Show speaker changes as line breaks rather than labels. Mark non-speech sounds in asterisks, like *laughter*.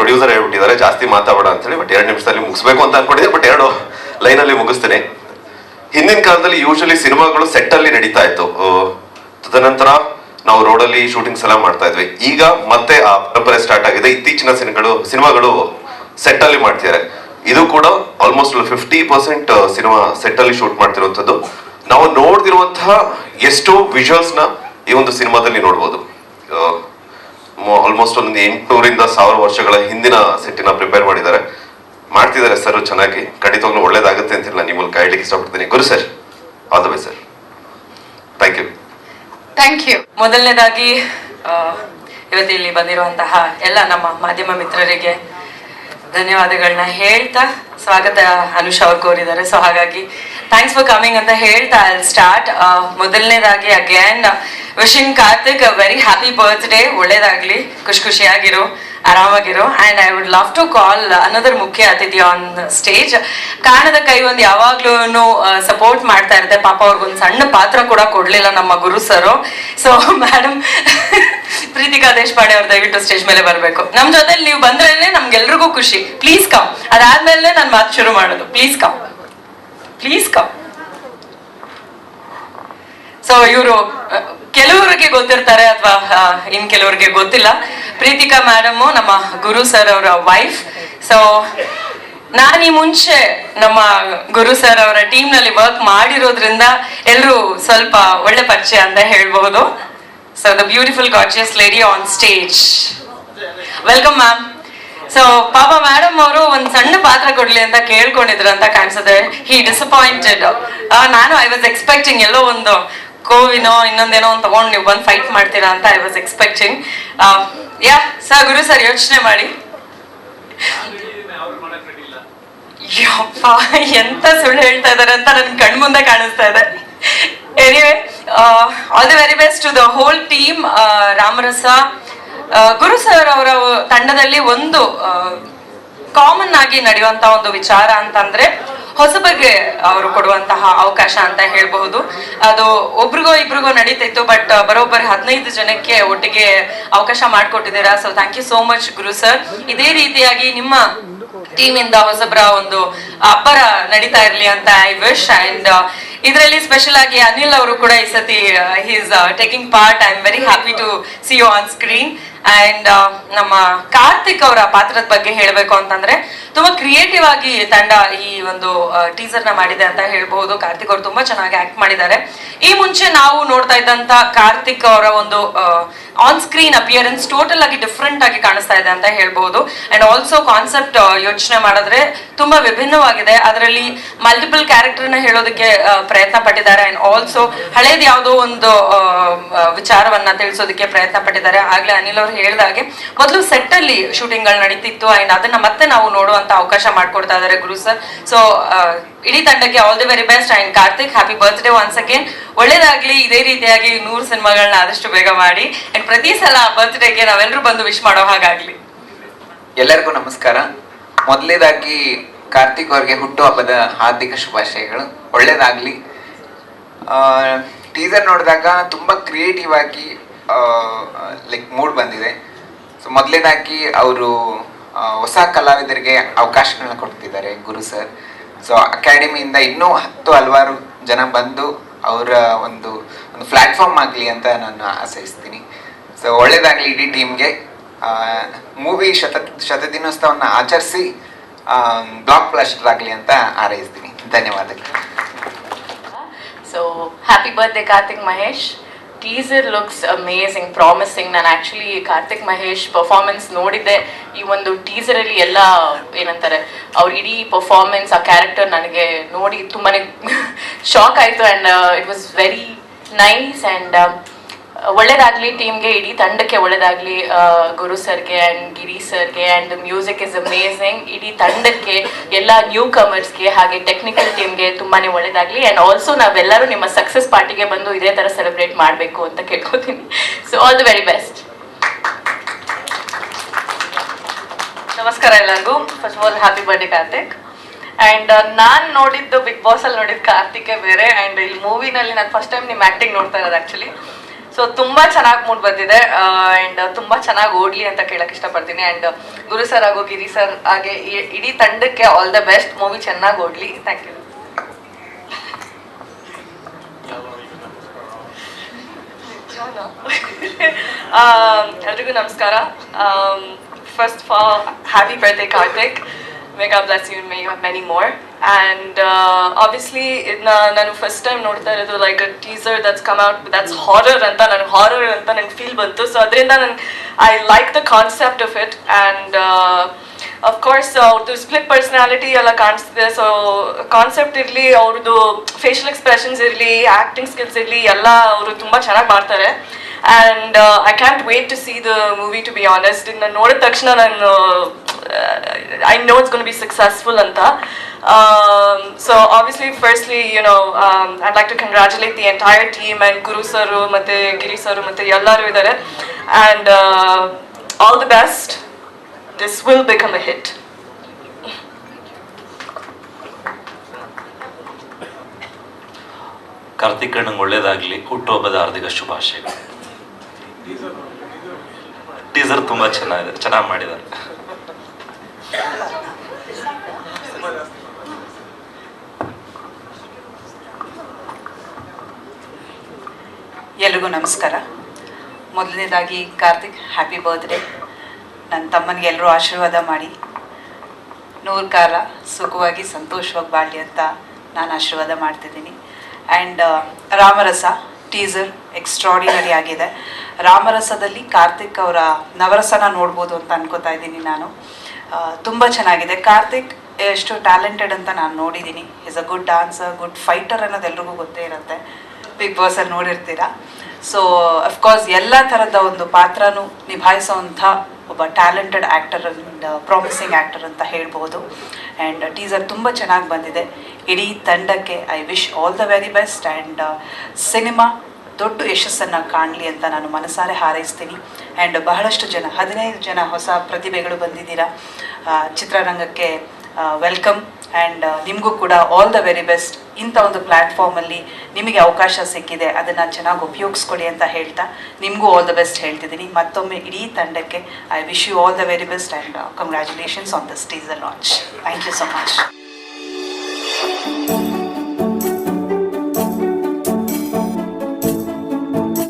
Producer ಹೇಳ್ಬಿಟ್ಟಿದ್ದಾರೆ, ಜಾಸ್ತಿ ಮಾತಾಡೋಣ ಅಂತೇಳಿ ಬಟ್ ಎರಡು ನಿಮಿಷದಲ್ಲಿ ಮುಗಿಸ್ಬೇಕು ಅಂತ ಅನ್ಕೊಂಡಿದ್ದೆ ಬಟ್ ಎರಡು ಲೈನಲ್ಲಿ ಮುಗಿಸ್ತೇನೆ. ಹಿಂದಿನ ಕಾಲದಲ್ಲಿ ಯೂಶಲಿ ಸಿನಿಮಾಗಳು ಸೆಟ್ ಅಲ್ಲಿ ನಡೀತಾ ಇತ್ತು. ತದನಂತರ ನಾವು ರೋಡಲ್ಲಿ ಶೂಟಿಂಗ್ಸ್ ಎಲ್ಲ ಮಾಡ್ತಾ ಇದ್ವಿ. ಈಗ ಮತ್ತೆ ಆ ಪರಂಪರೆ ಸ್ಟಾರ್ಟ್ ಆಗಿದೆ. ಇತ್ತೀಚಿನ ಸಿನಿಮಾಗಳು ಸಿನಿಮಾಗಳು ಸೆಟ್ ಅಲ್ಲಿ ಮಾಡ್ತಿದ್ದಾರೆ. ಇದು ಕೂಡ almost fifty percent cinema set ಅಲ್ಲಿ ಶೂಟ್ ಮಾಡ್ತಿರುವಂತದ್ದು ನಾವು ನೋಡ್ದಿರುವಂತಹ ಎಷ್ಟೋ ವಿಜುವಲ್ಸ್ನ ಈ ಒಂದು ಸಿನಿಮಾದಲ್ಲಿ ನೋಡ್ಬೋದು. ಆಲ್ಮೋಸ್ಟ್ ಒಂದು ಎಂಟುನೂರಿಂದ ಸಾವಿರ ವರ್ಷಗಳ ಹಿಂದಿನ ಸೆಟ್ಟಿನ ಪ್ರಿಪೇರ್ ಮಾಡಿದ್ದಾರೆ. ಮಾಡ್ತಿದ್ದಾರೆ ಸರ್ ಚೆನ್ನಾಗಿ. ಖಂಡಿತವಾಗ್ಲೂ ಒಳ್ಳೇದಾಗುತ್ತೆ ಅಂತ ನಿಮ್ಮ ನಿಮ್ಮಲ್ಲಿ ಕಾಯ್ಲಿಕ್ಕೆ ಇಷ್ಟಪಡ್ತೀನಿ. Guru sir all the bye sir thank you
thank you ಮೊದಲನೇದಾಗಿ ಆ, ಇವತ್ತು ಇಲ್ಲಿ ಬಂದಿರುವಂತಹ ಎಲ್ಲ ನಮ್ಮ ಮಾಧ್ಯಮ ಮಿತ್ರರಿಗೆ ಧನ್ಯವಾದಗಳನ್ನ ಹೇಳ್ತಾ ಸ್ವಾಗತ ಅನುಷ್ ಅವ್ರು ಕೋರಿದ್ದಾರೆ. ಸೊ ಹಾಗಾಗಿ ಥ್ಯಾಂಕ್ಸ್ ಫಾರ್ ಕಮಿಂಗ್ ಅಂತ ಹೇಳ್ತಾ ಸ್ಟಾರ್ಟ್ ಮೊದಲನೇದಾಗಿ again wishing Karthik very happy birthday ಒಳ್ಳೇದಾಗ್ಲಿ. ಖುಷಿ ಖುಷಿಯಾಗಿರು. ಆರಾಮಾಗಿರು. And I would love to call another ಮುಖ್ಯ ಅತಿಥಿ ಆನ್ ಸ್ಟೇಜ್ ಕಾಣದ ಕೈ ಒಂದು ಯಾವಾಗ್ಲೂ ಸಪೋರ್ಟ್ ಮಾಡ್ತಾ ಇರುತ್ತೆ. ಪಾಪ ಅವ್ರಿಗೊಂದು ಸಣ್ಣ ಪಾತ್ರ ಕೂಡ ಕೊಡ್ಲಿಲ್ಲ ನಮ್ಮ Guru sir. So madam *laughs* *laughs* Preethika Deshpande ಅವ್ರು ದಯವಿಟ್ಟು ಸ್ಟೇಜ್ ಮೇಲೆ ಬರಬೇಕು. ನಮ್ ಜೊತೆ ನೀವು ಬಂದ್ರೇನೆ ನಮ್ಗೆಲ್ರಿಗೂ ಖುಷಿ. ಪ್ಲೀಸ್ ಕಮ್ ಅದಾದ್ಮೇಲೆ ನಾನು ಮಾತು ಶುರು ಮಾಡೋದು. Please come please come so ಇವರು ಕೆಲವರಿಗೆ ಗೊತ್ತಿರ್ತಾರೆ ಅಥವಾ ಇನ್ ಕೆಲವರಿಗೆ ಗೊತ್ತಿಲ್ಲ. ಪ್ರೀತಿಕಾ ಮೇಡಮ್ ನಮ್ಮ ಗುರು ಸರ್ ಅವರ ವೈಫ್ ಸೊ ನಾನು ಈ ಮುಂಚೆ ನಮ್ಮ ಗುರು ಸರ್ ಅವರ ಟೀಮ್ನಲ್ಲಿ ವರ್ಕ್ ಮಾಡಿರೋದ್ರಿಂದ ಎಲ್ಲರೂ ಸ್ವಲ್ಪ ಒಳ್ಳೆ ಪರಿಚಯ ಅಂತ ಹೇಳ್ಬಹುದು. So the beautiful gorgeous lady on stage welcome ma'am so ಪಾಪ ಮೇಡಮ್ ಅವರು ಒಂದ್ ಸಣ್ಣ ಪಾತ್ರ ಕೊಡ್ಲಿ ಅಂತ ಕೇಳ್ಕೊಂಡಿದ್ರು ಅಂತ ಕಾಣಿಸುತ್ತೆ. ಹಿ ಡಿಸಪಾಯಿಂಟೆಡ್ ನಾನು ಐ ವಾಸ್ ಎಕ್ಸ್ಪೆಕ್ಟಿಂಗ್ ಎಲ್ಲೋ ಒಂದು ಕೋವಿನೋ ಇನ್ನೊಂದೇನೋ ಒಂದು ತಗೊಂಡು ನೀವು ಬಂದು ಫೈಟ್ ಮಾಡ್ತೀರಾ ಅಂತ I was expecting yeah sir Guru sir, ಯೋಚನೆ ಮಾಡಿ. ಯಪ್ಪ, ಎಂತ ಸುಳ್ಳು ಹೇಳ್ತಾ ಇದಾರೆ ಅಂತ ನನ್ ಕಣ್ ಮುಂದೆ ಕಾಣಿಸ್ತಾ ಇದೆ. Anyway all the very best to the whole team Ramarasa. Guru sir ಅವರ ತಂಡದಲ್ಲಿ ಒಂದು ಕಾಮನ್ ಆಗಿ ನಡೆಯುವಂತ ಒಂದು ವಿಚಾರ ಅಂತಂದ್ರೆ ಹೊಸಬಗೆ ಅವರು ಕೊಡುವಂತಹ ಅವಕಾಶ ಅಂತ ಹೇಳಬಹುದು. ಅದು ಒಬ್ರಿಗೋ ಇಬ್ರಿಗೋ ನಡೀತಿತ್ತು ಬಟ್ ಬರೋಬ್ಬರಿ ಹದಿನೈದು ಜನಕ್ಕೆ ಒಟ್ಟಿಗೆ ಅವಕಾಶ ಮಾಡಿಕೊಟ್ಟಿದ್ದೀರಾ? So thank you so much Guru sir ಇದೇ ರೀತಿಯಾಗಿ ನಿಮ್ಮ ಟೀಮ್ ಇಂದ ಹೊಸಬ್ರ ಒಂದು ಅಬ್ಬರ ನಡೀತಾ ಇರ್ಲಿ ಅಂತ ಐ ವಿಶ್ ಅಂಡ್ ಇದರಲ್ಲಿ ಸ್ಪೆಷಲ್ ಆಗಿ ಅನಿಲ್ ಅವರು ಕೂಡ ಈ ಸತಿ he's taking part I am very happy to see you on screen and ನಮ್ಮ ಕಾರ್ತಿಕ್ ಅವರ ಪಾತ್ರದ ಬಗ್ಗೆ ಹೇಳಬೇಕು ಅಂತಂದ್ರೆ, ತುಂಬಾ ಕ್ರಿಯೇಟಿವ್ ಆಗಿ ತಂಡ ಈ ಒಂದು ಟೀಸರ್ನ ಮಾಡಿದೆ ಅಂತ ಹೇಳ್ಬಹುದು ಕಾರ್ತಿಕ್ ಅವರು ತುಂಬಾ ಚೆನ್ನಾಗಿ ಆಕ್ಟ್ ಮಾಡಿದ್ದಾರೆ. ಈ ಮುಂಚೆ ನಾವು ನೋಡ್ತಾ ಇದ್ದಂತ ಕಾರ್ತಿಕ್ ಅವರ ಒಂದು ಆನ್ ಸ್ಕ್ರೀನ್ ಅಪಿಯರೆನ್ಸ್ ಟೋಟಲ್ ಆಗಿ ಡಿಫ್ರೆಂಟ್ ಆಗಿ ಕಾಣಿಸ್ತಾ ಇದೆ ಅಂತ ಹೇಳ್ಬಹುದು ಅಂಡ್ ಆಲ್ಸೋ ಕಾನ್ಸೆಪ್ಟ್ ಯೋಚನೆ ಮಾಡಿದ್ರೆ ತುಂಬಾ ವಿಭಿನ್ನವಾಗಿದೆ. ಅದರಲ್ಲಿ ಮಲ್ಟಿಪಲ್ ಕ್ಯಾರೆಕ್ಟರ್ನ ಹೇಳೋದಕ್ಕೆ ಪ್ರಯತ್ನ ಪಟ್ಟಿದ್ದಾರೆ. ಅಂಡ್ ಆಲ್ಸೋ ಹಳೇದು ಯಾವುದೋ ಒಂದು ವಿಚಾರವನ್ನ ತಿಳಿಸೋದಕ್ಕೆ ಪ್ರಯತ್ನ ಪಟ್ಟಿದ್ದಾರೆ. ಆಗ್ಲೇ ಅನಿಲ್ ಹೇಳ್ದಾಗೆ ಮೊದಲು ಸೆಟ್ ಅಲ್ಲಿ ಶೂಟಿಂಗ್ಗಳು ನಡೀತಿತ್ತು. ಅಂಡ್ ಅದನ್ನ ಮತ್ತೆ ನಾವು ನೋಡುವಂತ ಅವಕಾಶ ಮಾಡ್ಕೊಡ್ತಾ ಇದ್ದಾರೆ ಗುರು ಸರ್ ಸೊ ಇಡೀ ತಂಡಕ್ಕೆ all the very best and Karthik happy birthday once again ಒಳ್ಳೇದಾಗ್ಲಿ, ಇದೇ ರೀತಿಯಾಗಿ ನೂರು ಸಿನಿಮಾಗಳನ್ನ ಆದಷ್ಟು ಬೇಗ ಮಾಡಿ. ಅಂಡ್ ಪ್ರತಿ ಸಲ ಬರ್ತ್ಡೇಗೆ ನಾವೆಲ್ಲರೂ ಬಂದು ವಿಶ್ ಮಾಡೋ ಹಾಗಾಗ್ಲಿ.
ಎಲ್ಲರಿಗೂ ನಮಸ್ಕಾರ. ಮೊದಲೇದಾಗಿ ಕಾರ್ತಿಕ್ ಅವ್ರಿಗೆ ಹುಟ್ಟುಹಬ್ಬದ ಹಾರ್ದಿಕ ಶುಭಾಶಯಗಳು. ಒಳ್ಳೇದಾಗ್ಲಿ. ಟೀಸರ್ ನೋಡಿದಾಗ ತುಂಬಾ ಕ್ರಿಯೇಟಿವ್ ಆಗಿ ಲೈಕ್ ಮೂಡ್ ಬಂದಿದೆ. ಸೊ ಮೊದಲನೇದಾಗಿ ಅವರು ಹೊಸ ಕಲಾವಿದರಿಗೆ ಅವಕಾಶಗಳನ್ನ ಕೊಡ್ತಿದ್ದಾರೆ ಗುರು ಸರ್ ಸೊ ಅಕಾಡೆಮಿಯಿಂದ ಇನ್ನೂ ಹತ್ತು ಹಲವಾರು ಜನ ಬಂದು ಅವರ ಒಂದು ಒಂದು ಪ್ಲ್ಯಾಟ್ಫಾರ್ಮ್ ಆಗಲಿ ಅಂತ ನಾನು ಆಶಯಿಸ್ತೀನಿ ಸೊ ಒಳ್ಳೇದಾಗಲಿ ಇಡೀ ಟೀಮ್ಗೆ ಮೂವಿ ಶತ ಶತದಿನೋತ್ಸವವನ್ನು ಆಚರಿಸಿ ಬ್ಲಾಕ್ ಬ್ಲಾಸ್ಟರ್ ಆಗಲಿ ಅಂತ ಹಾರೈಸ್ತೀನಿ. ಧನ್ಯವಾದಗಳು.
So happy birthday Karthik Mahesh teaser looks amazing promising ನಾನು ಆ್ಯಕ್ಚುಲಿ ಕಾರ್ತಿಕ್ ಮಹೇಶ್ ಪರ್ಫಾರ್ಮೆನ್ಸ್ ನೋಡಿದ್ದೆ. ಈ ಒಂದು ಟೀಸರಲ್ಲಿ ಎಲ್ಲ ಏನಂತಾರೆ, ಅವ್ರ ಇಡೀ ಪರ್ಫಾರ್ಮೆನ್ಸ್ ಆ ಕ್ಯಾರೆಕ್ಟರ್ ನನಗೆ ನೋಡಿ ತುಂಬಾ ಶಾಕ್ ಆಯಿತು. And it was very nice and ಒಳ್ಳೇದಾಗ್ಲಿ, ಟೀಮ್ಗೆ ಇಡೀ ತಂಡಕ್ಕೆ ಒಳ್ಳೇದಾಗ್ಲಿ ಗುರು ಸರ್ಗೆ ಅಂಡ್ ಗಿರಿ ಸರ್ಗೆ ಅಂಡ್ ಮ್ಯೂಸಿಕ್ ಇಸ್ ಅಮೇಝಿಂಗ್ ಇಡೀ ತಂಡಕ್ಕೆ, ಎಲ್ಲ ನ್ಯೂ ಕಮರ್ಸ್ಗೆ ಹಾಗೆ ಟೆಕ್ನಿಕಲ್ ಟೀಮ್ಗೆ ತುಂಬಾನೇ ಒಳ್ಳೇದಾಗ್ಲಿ. ಅಂಡ್ ಆಲ್ಸೋ ನಾವೆಲ್ಲರೂ ನಿಮ್ಮ ಸಕ್ಸಸ್ ಪಾರ್ಟಿಗೆ ಬಂದು ಇದೇ ತರ ಸೆಲೆಬ್ರೇಟ್ ಮಾಡಬೇಕು ಅಂತ ಕೇಳ್ಕೊತೀನಿ. So all the very best
ನಮಸ್ಕಾರ ಎಲ್ಲರಿಗೂ. First of all happy birthday Karthik and ನಾನು ನೋಡಿದ್ದು ಬಿಗ್ ಬಾಸ್ ಅಲ್ಲಿ ನೋಡಿದ ಕಾರ್ತಿಕೇ ಬೇರೆ. ಅಂಡ್ ಇಲ್ಲಿ ಮೂವಿನಲ್ಲಿ ನಾನು ಫಸ್ಟ್ ಟೈಮ್ ನಿಮ್ಮ ಆಕ್ಟಿಂಗ್ ನೋಡ್ತಾ ಇರೋದು ಆ್ಯಕ್ಚುಲಿ ಸೊ ತುಂಬಾ ಚೆನ್ನಾಗಿ ಮೂಡ್ ಬಂದಿದೆ. ಅಂಡ್ ತುಂಬಾ ಚೆನ್ನಾಗಿ ಓಡ್ಲಿ ಅಂತ ಕೇಳಕ್ ಇಷ್ಟಪಡ್ತೀನಿ. ಅಂಡ್ ಗುರು ಸರ್ ಹಾಗೂ ಗಿರಿ ಸರ್ ಹಾಗೆ ಇಡೀ ತಂಡಕ್ಕೆ ಆಲ್ ದ ಬೆಸ್ಟ್ ಮೂವಿ ಚೆನ್ನಾಗಿ ಓಡ್ಲಿ. ಥ್ಯಾಂಕ್ ಯು ಎಲ್ರಿಗೂ ನಮಸ್ಕಾರ. First all happy birthday Karthik make a bless you may you many more and obviously ಇದನ್ನ ನಾನು ಫಸ್ಟ್ ಟೈಮ್ ನೋಡ್ತಾ ಇರೋದು like a teaser that's come out that's horror ಅಂತ, ನನಗೆ horror ಅಂತ ನಂಗೆ ಫೀಲ್ ಬಂತು. ಸೊ ಅದರಿಂದ ನನ್ಗೆ I like the concept of it and of course ಅವ್ರದ್ದು ಸ್ಪ್ಲಿಟ್ ಪರ್ಸನಾಲಿಟಿ ಎಲ್ಲ ಕಾಣಿಸ್ತಿದೆ. ಸೊ ಕಾನ್ಸೆಪ್ಟ್ ಇರಲಿ ಅವ್ರದ್ದು ಫೇಶಿಯಲ್ ಎಕ್ಸ್ಪ್ರೆಷನ್ಸ್ ಇರಲಿ ಆ್ಯಕ್ಟಿಂಗ್ ಸ್ಕಿಲ್ಸ್ ಇರಲಿ, ಎಲ್ಲ ಅವರು ತುಂಬ ಚೆನ್ನಾಗಿ ಮಾಡ್ತಾರೆ. And I can't wait to see the movie to be honest ಇನ್ನು ನೋಡಿದ ತಕ್ಷಣ ನಾನು I know it's gonna be successful ಅಂತ so obviously firstly you know I'd like to congratulate the entire team and Guru sir ಮತ್ತು ಗಿರಿ sir ಮತ್ತು ಎಲ್ಲರೂ ಇದ್ದಾರೆ and all the best this will become a hit
Karthik ಅಣ್ಣಂಗೆ ಒಳ್ಳೇದಾಗಲಿ ಹುಟ್ಟುಹಬ್ಬದ ಹಾರ್ದಿಕ ಶುಭಾಶಯಗಳು teaser ತುಂಬಾ ಚೆನ್ನಾಗಿದೆ ಚೆನ್ನಾಗಿ ಮಾಡಿದ್ದಾರೆ
ಎಲ್ರಿಗೂ ನಮಸ್ಕಾರ. ಮೊದಲನೇದಾಗಿ ಕಾರ್ತಿಕ್ ಹ್ಯಾಪಿ ಬರ್ತ್ಡೇ ನನ್ನ ತಮ್ಮನಿಗೆ ಎಲ್ಲರೂ ಆಶೀರ್ವಾದ ಮಾಡಿ. ನೂರು ಕಾಲ ಸುಖವಾಗಿ ಸಂತೋಷವಾಗಿ ಬಾಳಿ ಅಂತ ನಾನು ಆಶೀರ್ವಾದ ಮಾಡ್ತಿದ್ದೀನಿ. ಆ್ಯಂಡ್ ರಾಮರಸ ಟೀಸರ್ ಎಕ್ಸ್ಟ್ರಾಡಿನರಿ ಆಗಿದೆ. ರಾಮರಸದಲ್ಲಿ ಕಾರ್ತಿಕ್ ಅವರ ನವರಸನ ನೋಡ್ಬೋದು ಅಂತ ಅನ್ಕೋತಾ ಇದ್ದೀನಿ ನಾನು. ತುಂಬ ಚೆನ್ನಾಗಿದೆ. ಕಾರ್ತಿಕ್ ಎಷ್ಟು ಟ್ಯಾಲೆಂಟೆಡ್ ಅಂತ ನಾನು ನೋಡಿದ್ದೀನಿ is a good dancer good fighter ಅನ್ನೋದು ಎಲ್ರಿಗೂ ಗೊತ್ತೇ ಇರುತ್ತೆ. ಬಿಗ್ ಬಾಸಲ್ಲಿ ನೋಡಿರ್ತೀರಾ? ಸೊ ಅಫ್ಕೋರ್ಸ್ ಎಲ್ಲ ಥರದ ಒಂದು ಪಾತ್ರನೂ ನಿಭಾಯಿಸೋವಂಥ ಒಬ್ಬ talented actor and promising actor ಅಂತ ಹೇಳ್ಬೋದು. ಆ್ಯಂಡ್ ಟೀಸರ್ ತುಂಬ ಚೆನ್ನಾಗಿ ಬಂದಿದೆ. ಇಡೀ ತಂಡಕ್ಕೆ I wish all the very best and cinema ದೊಡ್ಡ ಯಶಸ್ಸನ್ನು ಕಾಣಲಿ ಅಂತ ನಾನು ಮನಸಾರೆ ಹಾರೈಸ್ತೀನಿ. ಆ್ಯಂಡ್ ಬಹಳಷ್ಟು ಜನ, ಹದಿನೈದು ಜನ ಹೊಸ ಪ್ರತಿಭೆಗಳು ಬಂದಿದ್ದೀರಾ. ಚಿತ್ರರಂಗಕ್ಕೆ ವೆಲ್ಕಮ್ ಆ್ಯಂಡ್ ನಿಮಗೂ ಕೂಡ ಆಲ್ ದ ವೆರಿ ಬೆಸ್ಟ್ ಇಂಥ ಒಂದು ಪ್ಲ್ಯಾಟ್ಫಾರ್ಮಲ್ಲಿ ನಿಮಗೆ ಅವಕಾಶ ಸಿಕ್ಕಿದೆ, ಅದನ್ನು ಚೆನ್ನಾಗಿ ಉಪಯೋಗಿಸ್ಕೊಡಿ ಅಂತ ಹೇಳ್ತಾ ನಿಮಗೂ ಆಲ್ ದ ಬೆಸ್ಟ್ ಹೇಳ್ತಿದ್ದೀನಿ. ಮತ್ತೊಮ್ಮೆ ಇಡೀ ತಂಡಕ್ಕೆ I wish you all the very best and congratulations on this a launch thank you so much